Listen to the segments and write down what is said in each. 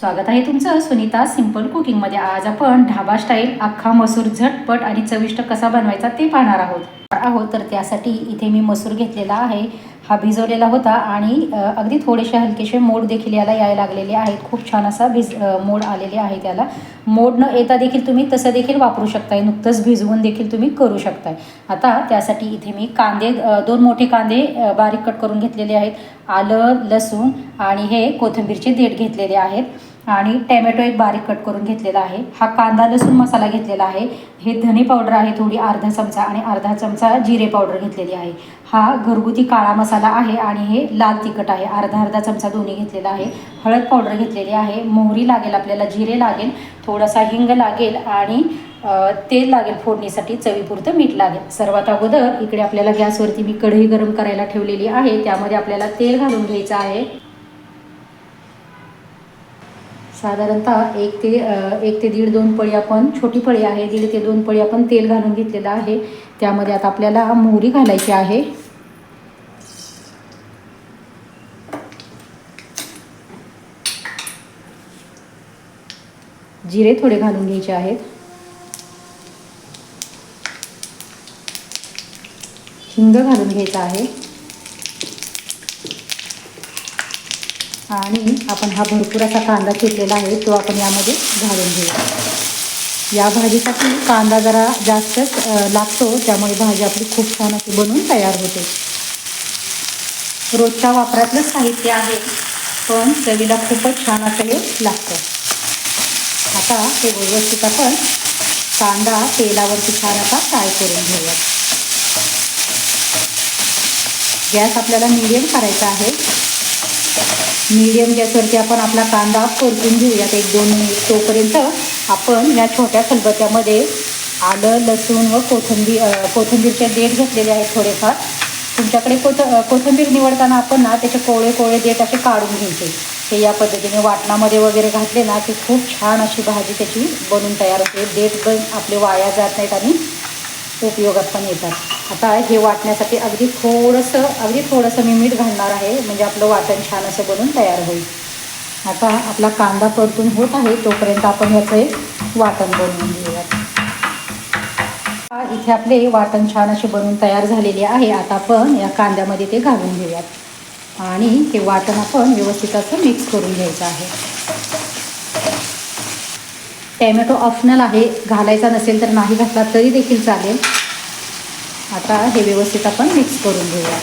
स्वागत आहे तुमचं सुनीता सिंपल कुकिंगमध्ये. आज आपण ढाबा स्टाईल अख्खा मसूर झटपट आणि चविष्ट कसा बनवायचा ते पाहणार आहोत. आहोत तर त्यासाठी इथे मी मसूर घेतलेला आहे. हा भिजवलेला होता आणि अगदी थोडेसे हलकेसे मोड देखील याला यायला लागलेले आहेत. खूप छान असा भिज मोड आलेले आहे त्याला. मोड न येता देखील तुम्ही तसं देखील वापरू शकताय. नुकतंच भिजवून देखील तुम्ही करू शकताय. आता त्यासाठी इथे मी कांदे दोन मोठे कांदे बारीक कट करून घेतलेले आहेत. आलं लसूण आणि हे कोथिंबीरचे देठ घेतलेले आहेत. आणि टॅमॅटो एक बारीक कट करून घेतलेला आहे. हा कांदा लसूण मसाला घेतलेला आहे. हे धने पावडर आहे थोडी अर्धा चमचा आणि अर्धा चमचा जिरे पावडर घेतलेली आहे. हा घरगुती काळा मसाला आहे आणि हे लाल तिखट आहे. अर्धा अर्धा चमचा दोन्ही घेतलेला आहे. हळद पावडर घेतलेली आहे. मोहरी लागेल आपल्याला जिरे लागेल थोडासा हिंग लागेल आणि तेल लागेल फोडणीसाठी चवीपुरतं मीठ लागेल. सर्वात अगोदर इकडे आपल्याला गॅसवरती मी कढई गरम करायला ठेवलेली आहे. त्यामध्ये आपल्याला तेल घालून घ्यायचं आहे. साधारणतः एक ते एक ते दीड दोन पळी आपण छोटी पळी आहे दीड ते दोन पळी आपण तेल घालून घेतलेलं आहे. त्यामध्ये आता आपल्याला मोहरी घालायची आहे. जिरे थोडे घालून घ्यायचे आहेत. हिंग घालून घ्यायचं आहे. आणि आपण हा भरपूर असा कांदा चिरलेला आहे तो आपण यामध्ये घालून घेऊया. या भाजीसाठी कांदा जरा जास्तच लागतो त्यामुळे भाजी आपली खूप छान अशी बनवून तयार होते. रोजच्या वापरातलं साहित्य आहे पण चवीला खूपच छान असं हे लागतं. आता हे व्यवस्थित आपण कांदा तेलावरती छान असा फ्राय करून घेऊया. गॅस आपल्याला मिडियम करायचा आहे. मीडियम गॅसवरती आपण आपला कांदा परतून घेऊयात एक दोन मिनिट तोपर्यंत आपण या छोट्या खलबत्यामध्ये आलं लसूण व कोथिंबीर अ, कोथिंबीरचे देठ घेतलेले आहेत थोडेफार. तुमच्याकडे कोथ कोथिंबीर निवडताना आपण ना त्याचे कोळे कोळे देठ असे काढून घ्यायचे. ते या पद्धतीने वाटणामध्ये वगैरे घातले ना की खूप छान अशी भाजी त्याची बनून तयार होते. देठ पण आपले वाया जात नाहीत आणि उपयोगात पण येतात. आता हे वाटण्यासाठी अगदी थोडंसं अगदी थोडंसं मी मीठ घालणार आहे. म्हणजे आपलं वाटण छान असं बनून तयार होईल. आता आपला कांदा परतून होत आहे. तोपर्यंत आपण याचं एक वाटण बनवून घेऊयात. इथे आपले वाटण छान असे बनवून तयार झालेले आहे. आता आपण या कांद्यामध्ये ते घालून घेऊयात. आणि ते वाटण आपण व्यवस्थित असं मिक्स करून घ्यायचं आहे. टॅमॅटो ऑप्शनल आहे घालायचा नसेल तर नाही घातला तरी देखील चालेल. आता हे व्यवस्थित आपण मिक्स करून घेऊया.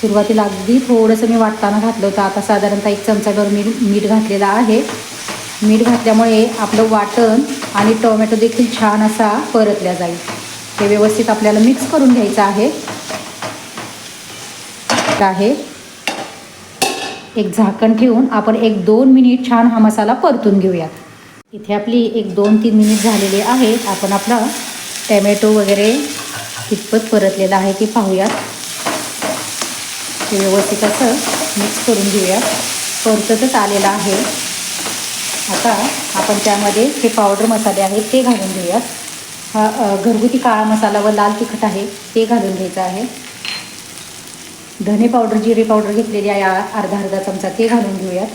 सुरुवातीला अगदी थोडंसं मी वाटताना घातलं होतं. आता साधारणतः एक चमचाभर मीठ मीठ घातलेलं आहे. मीठ घातल्यामुळे आपलं वाटण आणि टोमॅटो देखील छान असा परतल्या जाईल. हे व्यवस्थित आपल्याला मिक्स करून घ्यायचं आहे. आहे एक झाकण ठेवून आपण एक दोन मिनिट छान हा मसाला परतून घेऊयात इथे आपली एक दोन तीन मिनिट झालेली आहेत आपण आपला टॅमॅटो वगैरे कितपत परतलेला आहे ते पाहूयात. ते व्यवस्थित असं मिक्स करून घेऊयात परततच आलेलं आहे. आता आपण त्यामध्ये हे पावडर मसाले आहेत ते घालून घेऊयात. हा घरगुती काळा मसाला व लाल तिखट आहे ते घालून घ्यायचं आहे. धने पावडर जिरे पावडर घेतलेली आहे अर्धा अर्धा चमचा ते घालून घेऊयात.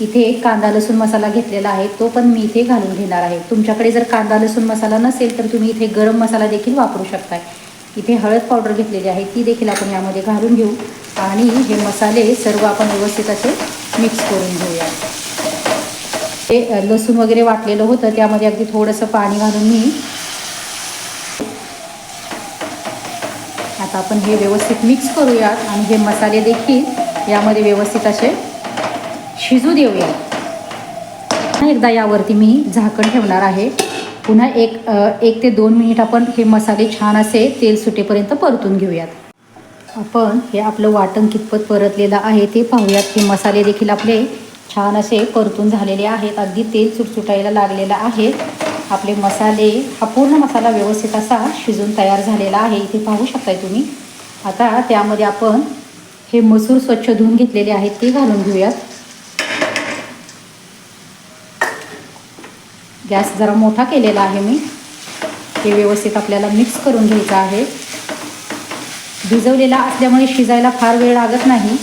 इथे एक कांदा लसूण मसाला घेतलेला आहे तो पण मी इथे घालून घेणार आहे. तुमच्याकडे जर कांदा लसूण मसाला नसेल तर तुम्ही इथे गरम मसाला देखील वापरू शकताय. इथे हळद पावडर घेतलेली आहे ती देखील आपण यामध्ये घालून घेऊ. आणि हे मसाले सर्व आपण व्यवस्थित असे मिक्स करून घेऊया हे लसूण वगैरे वाटलेलं होतं त्यामध्ये अगदी थोडंसं पाणी घालून मी आता आपण हे व्यवस्थित मिक्स करूयात आणि हे मसाले देखील यामध्ये व्यवस्थित असे शिजू देऊयात. पुन्हा एकदा यावरती मी झाकण ठेवणार आहे. पुन्हा एक एक ते दोन मिनिट आपण हे मसाले छान असे तेल सुटेपर्यंत परतून घेऊयात. आपण हे आपलं वाटण कितपत परतलेलं आहे ते पाहूयात. हे मसाले देखील आपले छान असे परतून झालेले आहेत. अगदी तेल सुटसुटायला लागलेलं आहे. आपले मसाले हा पूर्ण मसाला व्यवस्थित असा शिजून तयार झालेला आहे. इथे पाहू शकताय तुम्ही. आता त्यामध्ये आपण हे मसूर स्वच्छ धुवून घेतलेले आहेत ते घालून घेऊयात. गॅस जरा मोठा केलेला आहे मी. ते व्यवस्थित आपल्याला मिक्स करून घ्यायचं आहे. भिजवलेला असल्यामुळे शिजायला फार वेळ लागत नाही.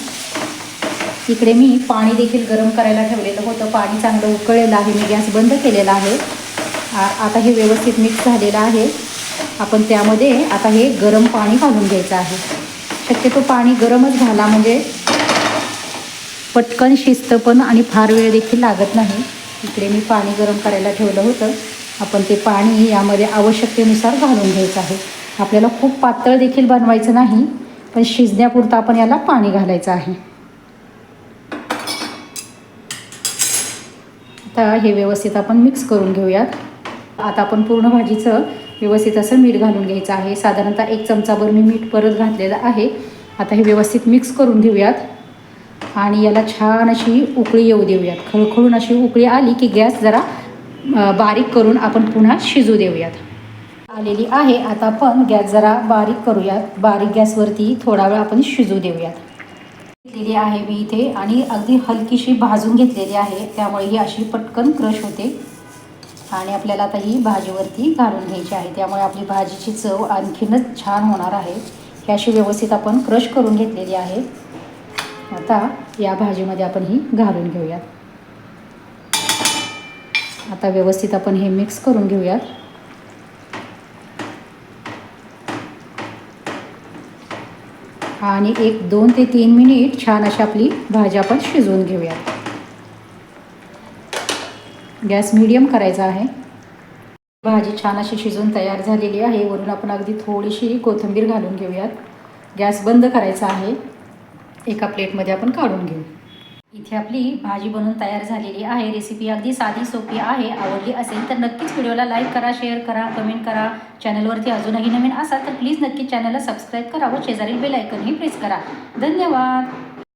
इकडे मी पाणी देखील गरम करायला ठेवलेलं होतं. पाणी चांगलं उकळलेलं आहे. मी गॅस बंद केलेला आहे. आता हे व्यवस्थित मिक्स झालेलं आहे. आपण त्यामध्ये आता हे गरम पाणी घालून घ्यायचं आहे. शक्यतो पाणी गरमच घाला म्हणजे पटकन शिजतं पण आणि फार वेळ देखील लागत नाही. इकडे मी पाणी गरम करायला ठेवलं होतं. आपण ते पाणी यामध्ये आवश्यकतेनुसार घालून घ्यायचं आहे. आपल्याला खूप पातळ देखील बनवायचं नाही पण शिजण्यापुरतं आपण याला पाणी घालायचं आहे. आता हे व्यवस्थित आपण मिक्स करून घेऊयात. आता आपण पूर्ण भाजीचं व्यवस्थित असं मीठ घालून घ्यायचं आहे. साधारणतः एक चमचाभर मी मीठ परत घातलेलं आहे. आता हे व्यवस्थित मिक्स करून घेऊयात. आणि याला छान अशी उकळी येऊ देऊयात. खळखळून अशी उकळी आली की गॅस जरा बारीक करून आपण पुन्हा शिजू देऊयात. आलेली आहे. आता आपण गॅस जरा बारीक करूयात. बारीक गॅसवरती थोडा वेळ आपण शिजू देऊयात. घेतलेली आहे मी इथे आणि अगदी हलकीशी भाजून घेतलेली आहे. त्यामुळे ही अशी पटकन क्रश होते. आणि आपल्याला आता ही भाजीवरती घालून घ्यायची आहे. त्यामुळे आपली भाजीची चव आणखीनच छान होणार आहे. ही अशी व्यवस्थित आपण क्रश करून घेतलेली आहे. आता या भाजीमध्ये आपण ही घालून घेऊयात. आता व्यवस्थित आपण हे मिक्स करून घेऊयात. आणि एक दोन ते तीन मिनिट छान अशी आपली भाजी आपण शिजवून घेऊयात. गॅस मीडियम करायचा आहे. भाजी छान अशी शिजून तयार झालेली आहे. वरून आपण अगदी थोडीशी कोथिंबीर घालून घेऊयात. गॅस बंद करायचा आहे. एका प्लेटमध्ये आपण काढून घेऊ. इथे आपली भाजी बनवून तयार झालेली आहे. रेसिपी अगदी साधी सोपी आहे. आवडली असेल तर नक्कीच व्हिडिओला लाईक करा शेअर करा कमेंट करा. चॅनलवरती अजूनही नवीन असाल तर प्लीज नक्की चॅनलला सबस्क्राईब करा व शेजारील बेलायकनही प्रेस करा. धन्यवाद!